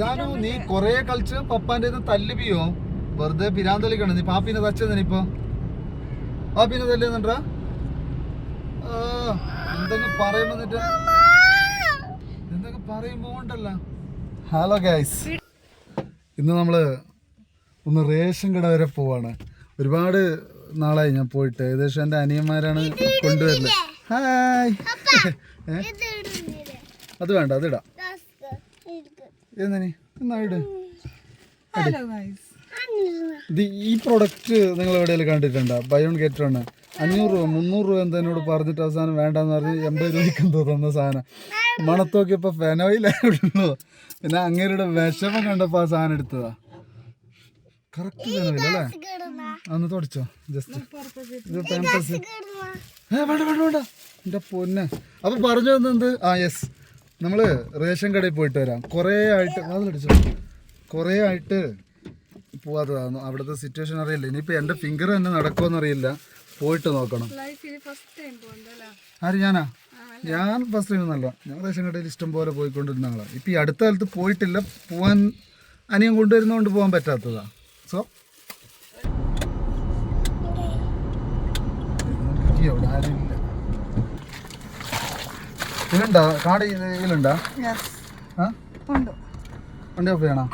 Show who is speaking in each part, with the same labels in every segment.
Speaker 1: ഇസാനു നീ കൊറേ കളിച്ച് പപ്പാന്റെ തല്ലുപിയോ വെറുതെ പിരാന്തലിക്കണം നീ പാപ്പിനെ തച്ചതിനിപ്പോ പാപ്പിനെ തല്ലുന്നുണ്ടാ എന്തെങ്കിലും പറയുമ്പോ എന്നിട്ട്? എന്തൊക്കെ പറയുമ്പോ ഉണ്ടല്ല ഹലോ ഗൈസ് ഇന്ന് നമ്മൾ ഒന്ന് റേഷൻ കട വരെ പോവാണ്. ഒരുപാട് നാളായി ഞാൻ പോയിട്ട്. ഏകദേശം എന്റെ അനിയന്മാരാണ് കൊണ്ടുവരുന്നത്. ഹായ്? അത് വേണ്ട അതിടാം എന്തിനി ഇത് ഈ പ്രൊഡക്റ്റ് നിങ്ങൾ എവിടെയെങ്കിലും കണ്ടിട്ടുണ്ടോ? ബൈ വൺ ഗെറ്റ് ആണ് അഞ്ഞൂറ് രൂപ മുന്നൂറ് രൂപ എന്താ എന്നോട് പറഞ്ഞിട്ട് അവസാനം വേണ്ടെന്ന് പറഞ്ഞ് എൺപത് രൂപയ്ക്ക് എന്തോ തന്ന സാധനം. മണത്തോക്കിയപ്പോൾ ഫെനോയിലായിരുന്നു പിന്നെ അങ്ങേരുടെ വിഷമം കണ്ടപ്പോൾ ആ സാധനം എടുത്തതാ. കറക്റ്റ് ഫെനോയിൽ അല്ലേ? അന്ന് തുടച്ചോ. ജസ്റ്റ് ഇത് ഏ വേണ്ട വേണ്ട വേണ്ട. എന്റെ പൊന്നെ. അപ്പൊ പറഞ്ഞു തന്നെന്ത് ആ യെസ് നമ്മൾ റേഷൻ കടയിൽ പോയിട്ട് വരാം. കുറേ ആയിട്ട് വാതിലടിച്ചോ കുറേ ആയിട്ട് പോവാത്തതാണ് അവിടുത്തെ സിറ്റുവേഷൻ അറിയില്ല. ഇനിയിപ്പോൾ എന്റെ ഫിംഗർ തന്നെ നടക്കുമെന്ന് അറിയില്ല. പോയിട്ട് നോക്കണം. ആര് ഞാനാ? ഞാൻ ഫസ്റ്റ് ടൈം ഒന്നല്ല. ഞാൻ റേഷൻ കടയിൽ ഇഷ്ടം പോലെ പോയിക്കൊണ്ടിരുന്ന ആളാണ് ഇപ്പം ഈ അടുത്ത കാലത്ത് പോയിട്ടില്ല. പോവാൻ അനിയൻ കൊണ്ടുവരുന്നതുകൊണ്ട് പോകാൻ പറ്റാത്തതാ. സോ അവിടെ ആരുമില്ല ഇതിലുണ്ടോ? കാട് ഇതിലുണ്ടോ? വണ്ടി ഓഫ് ചെയ്യണോ?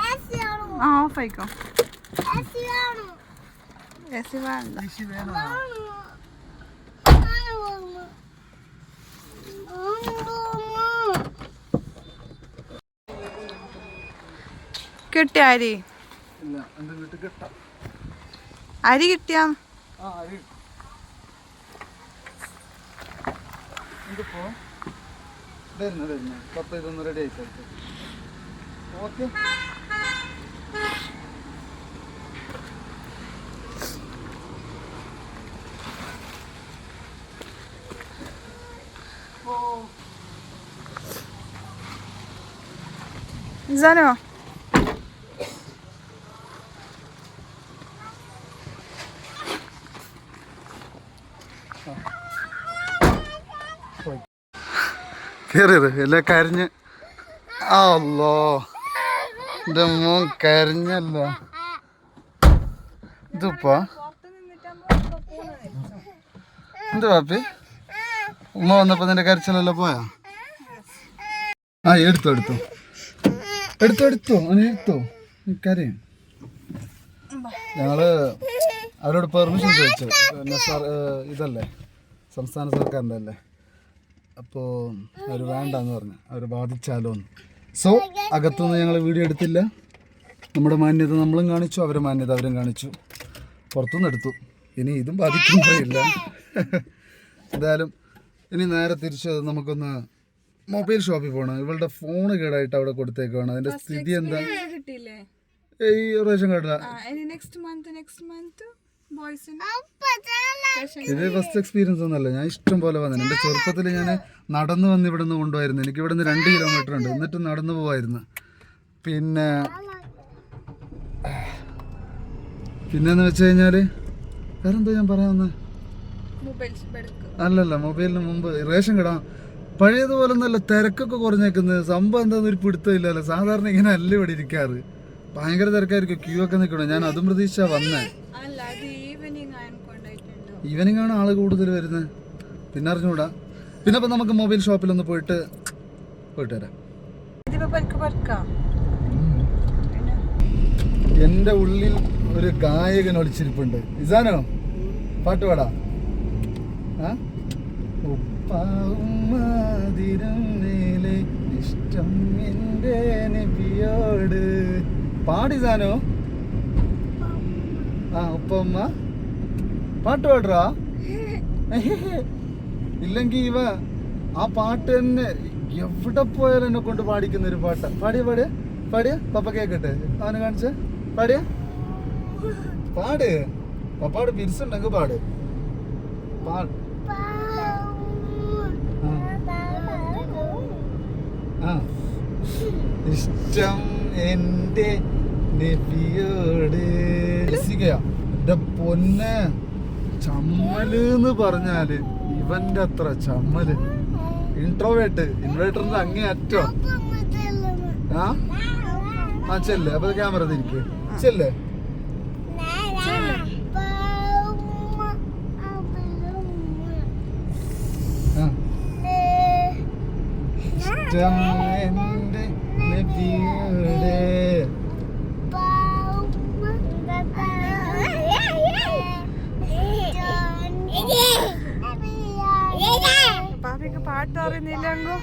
Speaker 2: ആ ഓഫ് ആയിക്കോ. കിട്ടിയ അരി? അരി കിട്ടിയാ?
Speaker 1: ആ അരി ഇതിപ്പോ വരുന്നു വരുന്നു. പത്ത് ഇതൊന്ന് റെഡി ആയിട്ട് ഓക്കെ
Speaker 2: ജാനോ?
Speaker 1: കയറിയത് എല്ലാം കരിഞ്ഞ്? അല്ലോ എന്റെ മോൻ കരിഞ്ഞല്ലോ. ഇതിപ്പാ. എന്ത് പാപ്പി? ഉമ്മ വന്നപ്പോ നിന്റെ കരച്ചിലെല്ലാം പോയാ? ആ എടുത്തു എടുത്തു. എടുത്തു എടുത്തു. അങ്ങനെ എടുത്തു. കരയും ഞങ്ങൾ അവരോട് പെർമിഷൻ ചോദിച്ചു. ഇതല്ലേ? സംസ്ഥാന സർക്കാരിന്റെ അല്ലേ? അപ്പോൾ അവർ വേണ്ടെന്ന് പറഞ്ഞു. അവർ ബാധിച്ചാലോന്ന് സോ അകത്തുനിന്ന് ഞങ്ങൾ വീഡിയോ എടുത്തില്ല. നമ്മുടെ മാന്യത നമ്മളും കാണിച്ചു അവരെ മാന്യത അവരും കാണിച്ചു. പുറത്തുനിന്ന് എടുത്തു. ഇനി ഇതും ബാധിക്കുന്നില്ല എന്തായാലും ഇനി നേരെ തിരിച്ച് നമുക്കൊന്ന് മൊബൈൽ ഷോപ്പിൽ പോകണം ഇവളുടെ ഫോൺ കേടായിട്ട് അവിടെ കൊടുത്തേക്കാണ് അതിന്റെ സ്ഥിതി എന്താ?
Speaker 2: കിട്ടിയില്ലേ?
Speaker 1: ഈ റേഷൻ
Speaker 2: കേട്ടാ ഇനി നെക്സ്റ്റ് മന്ത് നെക്സ്റ്റ് മന്ത് ബോയ്സിന്
Speaker 1: ഇത് ഫസ്റ്റ് എക്സ്പീരിയൻസ് ഒന്നല്ല ഞാൻ ഇഷ്ടം പോലെ വന്നു എന്റെ ചെറുപ്പത്തിൽ ഞാൻ നടന്നു വന്ന് ഇവിടെ നിന്ന് കൊണ്ടുപോയിരുന്നു. എനിക്ക് ഇവിടെ നിന്ന് രണ്ട് കിലോമീറ്റർ ഉണ്ട്. എന്നിട്ട് നടന്നു പോവായിരുന്നു. പിന്നെ പിന്നെന്ന് വെച്ച് കഴിഞ്ഞാൽ വേറെന്തോ ഞാൻ
Speaker 2: പറയാന്ന്
Speaker 1: അല്ലല്ല മൊബൈലിന് മുമ്പ് റേഷൻ കട. പഴയതുപോലെ നല്ല തിരക്കൊക്കെ കുറഞ്ഞേക്കുന്നത്. സംഭവം എന്താണെന്ന് ഒരു പിടുത്തമില്ലല്ലോ സാധാരണ ഇങ്ങനെ അല്ല ഇവിടെ ഇരിക്കാറ്. ഭയങ്കര തിരക്കായിരിക്കും. ക്യൂ ഒക്കെ നിൽക്കണം? ഞാൻ അതും പ്രതീക്ഷിച്ചാണ് വന്നേ
Speaker 2: അല്ല അത് ഈവനിങ് ആയിക്കൊണ്ടായിട്ടുണ്ടോ
Speaker 1: ഈവനിങ് ആണ് ആൾ കൂടുതൽ വരുന്നത് പിന്നെ അറിഞ്ഞൂടാ. പിന്നെ അപ്പൊ നമുക്ക് മൊബൈൽ ഷോപ്പിൽ ഒന്ന് പോയിട്ട് പോയിട്ട് വരാം.
Speaker 2: എന്റെ
Speaker 1: എന്റെ ഉള്ളിൽ ഒരു ഗായകൻ ഒളിച്ചിരിപ്പുണ്ട്. ഇസാനോ? പാട്ട് പാടാ. ആ? ഉപ്പാവും മധുരം മേലെ ഇഷ്ടം എന്റെ നബിയോട്. പാടിസാനോ ആ ഉപ്പമ്മ പാട്ട് പാടുറാ? ഇല്ലെങ്കി ഇവ ആ പാട്ട് തന്നെ എവിടെ പോയാലും എന്നെ കൊണ്ട് പാടിക്കുന്ന ഒരു പാട്ട്. പാടിയ പാടിയ. പാടിയ പപ്പ കേക്കട്ടെ. അവനെ കാണിച്ച. പാടിയ. പാട്. പപ്പാട് പിരിച്ചുണ്ടെങ്കിൽ പാട്. പാട്. ഇഷ്ടം എന്റെ നബിയോട്. പൊന്നെ. ചമ്മൽ എന്ന് പറഞ്ഞാൽ ഇവന്റെ അത്ര ചമ്മൽ. ഇൻട്രോവേട്ട് ഇൻവേർട്ടറിന്റെ അങ്ങേ അറ്റോ? ആ? ആ ചെല്ലേ. അപ്പൊ ക്യാമറ തിരിക്കേ ചെല്ലേ. എന്റെ നബിയുടെ
Speaker 2: പാപ്പിക്ക് പാട്ട് അറിയുന്നില്ലങ്കോ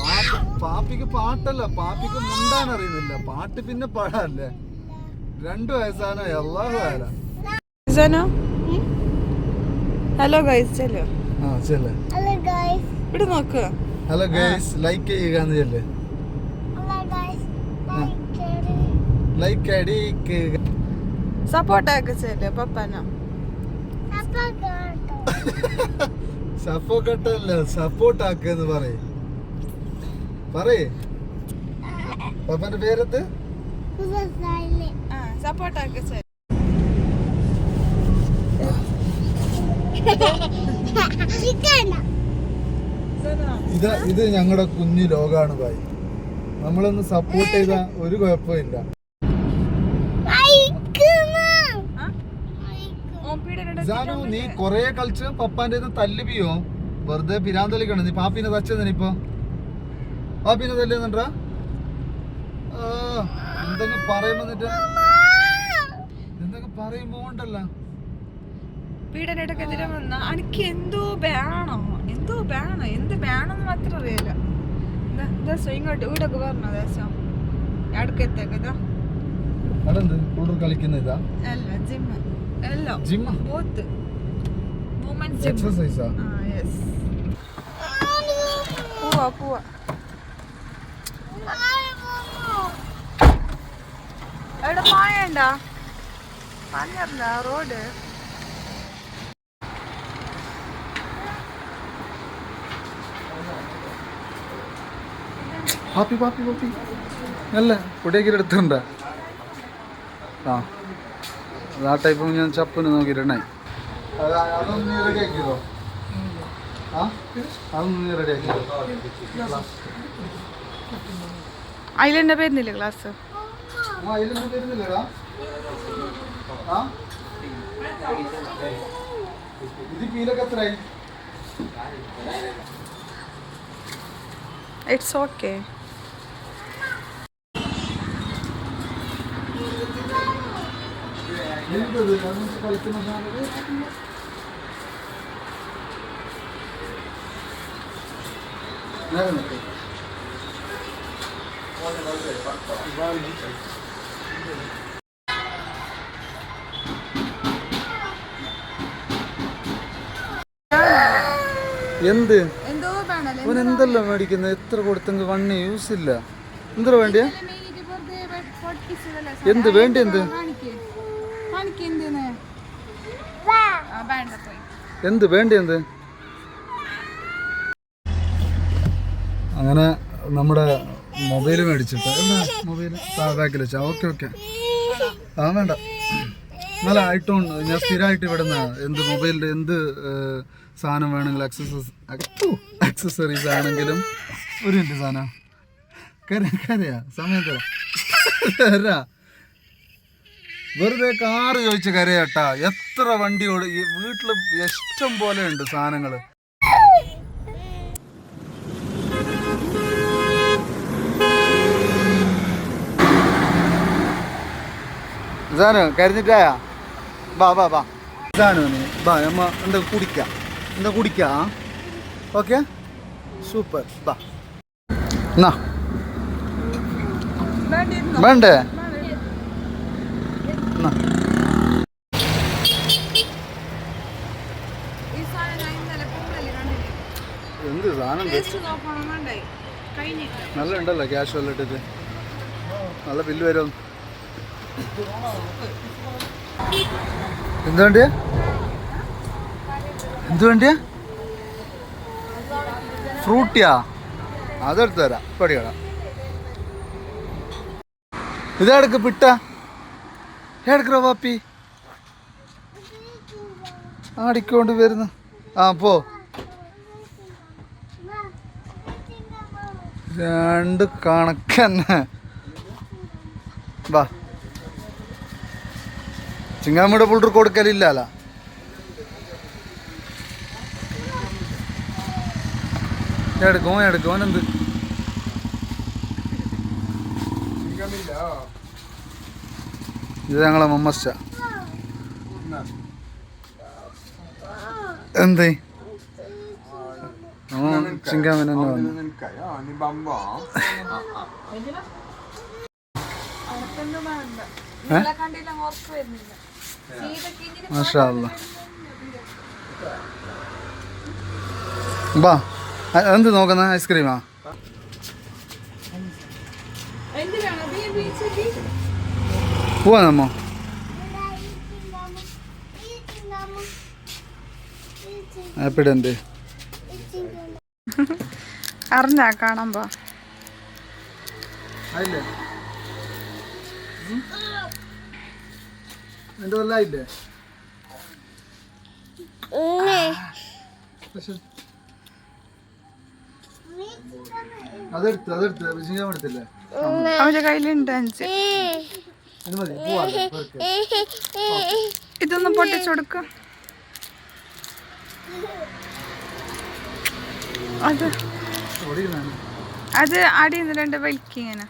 Speaker 1: പാട്ട് പാപ്പിക്ക് പാട്ടല്ല പാപ്പിക്ക് മുണ്ടാൻ അറിയുന്നില്ല പാട്ട് പിന്നെ പാടാല്ലേ രണ്ടു വയസ്സാണോ
Speaker 2: എല്ലാ ഹലോ ഗൈസ് ചെല്ലോ.
Speaker 1: ആ ചെല്ല്.
Speaker 2: ഇവിടെ നോക്ക്.
Speaker 1: ഹലോ ഗൈസ് ലൈക്ക് ചെയ്യുക എന്ന് ചെല്ലേ. ലൈക്ക് അടിക്കുക
Speaker 2: സപ്പോർട്ടാക്ക് ചെല്ലോ പപ്പനോ?
Speaker 1: സപ്പോർട്ടല്ല സപ്പോർട്ട് ആക്കെന്ന് പറയേ. പറയേ. പപ്പന്റെ പേരെന്ത്?
Speaker 2: ആ സപ്പോർട്ടാക്ക് ചെല്ലോ ജനോ
Speaker 1: ഇത് ഇത് ഞങ്ങളുടെ കുഞ്ഞു ലോകാണ് ഭായി. നമ്മളൊന്ന് സപ്പോർട്ട് ചെയ്ത ഒരു കുഴപ്പമില്ല. ജാനു നീ കൊറേ കളിച്ച് പപ്പാന്റെ തല്ലുപിയോ? വെറുതെ പിരാന്തലിക്കണം. നീ പാപ്പിനെ തച്ചതിനിപ്പോ പാപ്പിനെ തല്ലുന്നുണ്ടാ? എന്തെങ്കിലും പറയുമ്പോ എന്നിട്ട് എന്തൊക്കെ പറയുമ്പോ ഉണ്ടല്ല.
Speaker 2: പീഡനക്കെതിരെ വന്ന എനിക്ക് എന്തോ വേണം? എന്തോ വേണം? എന്ത് വേണമെന്ന് മാത്രം അറിയില്ല. ദാ, ദാ സോ ഇങ്ങോട്ട് വീടൊക്കെ പറഞ്ഞോ ദേശം അടുക്കത്തേക്ക് ഇതാ
Speaker 1: കളിക്കുന്ന ഇതാ?
Speaker 2: അല്ല ജിമ്മ് എല്ലാം
Speaker 1: ജിമ്മ
Speaker 2: ബോത്ത് വുമൻസ് ജിം
Speaker 1: എക്സസൈസാ
Speaker 2: ആ യെസ് പോവാ പോവാ എവിടെ മായണ്ട. പറഞ്ഞ റോഡ്.
Speaker 1: പാപ്പി പാപ്പി പാപ്പി നല്ല കുടിയേക്ക് എടുത്തുണ്ട ആ. അത് ആ ടൈപ്പ് ഞാൻ ചപ്പിന് നോക്കിയിട്ടുണ്ടായി അതൊന്ന് റെഡി ആക്കിയതോ ആ? അതൊന്ന് നീ റെഡി ആക്കിയതോ
Speaker 2: അതിലെന്നെ വരുന്നില്ല ക്ലാസ്
Speaker 1: ആ ഇതിലൊന്നും വരുന്നില്ലടാ ആ? ഇത് കീലൊക്കെ എത്രയായി?
Speaker 2: ഇറ്റ്സ് ഓക്കെ
Speaker 1: എന്തത് കളിക്കുന്ന സാധനം. എന്ത്? അവൻ എന്തെല്ലാം മേടിക്കുന്നത് എത്ര കൊടുത്തെങ്കിൽ വണ്ണി? യൂസ് ഇല്ല. എന്തോ? വേണ്ടിയ എന്ത്? വേണ്ടി എന്ത് എന്ത് വേണ്ട എന്ത്? അങ്ങനെ നമ്മുടെ മൊബൈൽ മേടിച്ചിട്ട് എന്താ മൊബൈൽ ബാക്കിൽ വെച്ചാ. Okay okay. ആ വേണ്ട. നല്ല ഐട്ടോൺ ഞാൻ സ്ഥിരമായിട്ട് ഇവിടുന്ന എന്ത് മൊബൈലിന്റെ എന്ത് സാധനം വേണമെങ്കിലും അക്സസറീസ് അക്സസറീസ് ആണെങ്കിലും ഒരു മിനിറ്റ് സാധനം. കരയാ സമയം തരാം. തരാ. വെറുതെ കാറ് ചോദിച്ച് കരയാട്ടാ. എത്ര വണ്ടിയോട് ഈ വീട്ടിൽ ഇഷ്ടം പോലെ ഉണ്ട് സാധനങ്ങൾ സാനു കരഞ്ഞിട്ടായ ബാ ബാ ബാ സാനു നീ? ബാ നമ്മ എന്താ കുടിക്കാം? എന്താ കുടിക്കാം? ഓക്കെ? സൂപ്പർ. ബാ എന്നാ വേണ്ടേ എന്നാ
Speaker 2: ഈ സാധനം ഞാൻ ഇന്നലെ പൂളല്ലേ കണ്ടില്ലേ
Speaker 1: എന്ത് സാധനം നല്ല ഉണ്ടല്ലോ ക്യാഷ് വല്ല ഇട്ടിട്ട് നല്ല ബില്ല് വരും. എന്ത് വേണ്ടിയാ? എന്ത് വേണ്ടിയാ? ഫ്രൂട്ടിയാ? അതെടുത്ത് തരാം. പടിക്കടാ ഇതെടുക്ക് പിട്ട. എടുക്കറ പാപ്പി ആടിക്കൊണ്ട് വരുന്നു. ആ പോ. രണ്ട് കണക്കന്നെ വാ. ചിങ്ങാമ്മയുടെ പുള്ളർ കൊടുക്കലില്ലല്ല. എടുക്കും എടുക്കും എന്ത് ഇത് ഞങ്ങളെ മമ്മസ്റ്റ എന്തേ? ചിങ്കാമൻ തന്നെ വന്നു മാഷാ. ബാ എന്ത് നോക്കുന്ന? ഐസ്ക്രീമാ?
Speaker 2: എന്തിനാണ്?
Speaker 1: പോവാ നമ്മോ ആപ്പിഡന്റ്
Speaker 2: അറിഞ്ഞാ കാണുമ്പോ.
Speaker 1: പക്ഷെ അതെടുത്ത് അതെടുത്ത്. എടുത്തില്ലേ?
Speaker 2: അവന്റെ കയ്യിലുണ്ട് അഞ്ച്. ഇതൊന്ന് പൊട്ടിച്ചൊടുക്ക അത് അത് അടി നിന്ന് രണ്ട് വലിക്കിങ്ങനെ
Speaker 1: ഇങ്ങനെ.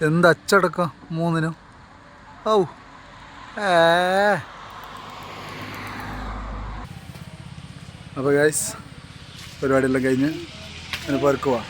Speaker 1: എന്ത് അച്ചടക്കം മൂന്നിനും? ഔ. ഏ. അപ്പോൾ ഗൈസ് പരിപാടിയെല്ലാം കഴിഞ്ഞ് അതിന് പെറുക്കുവാ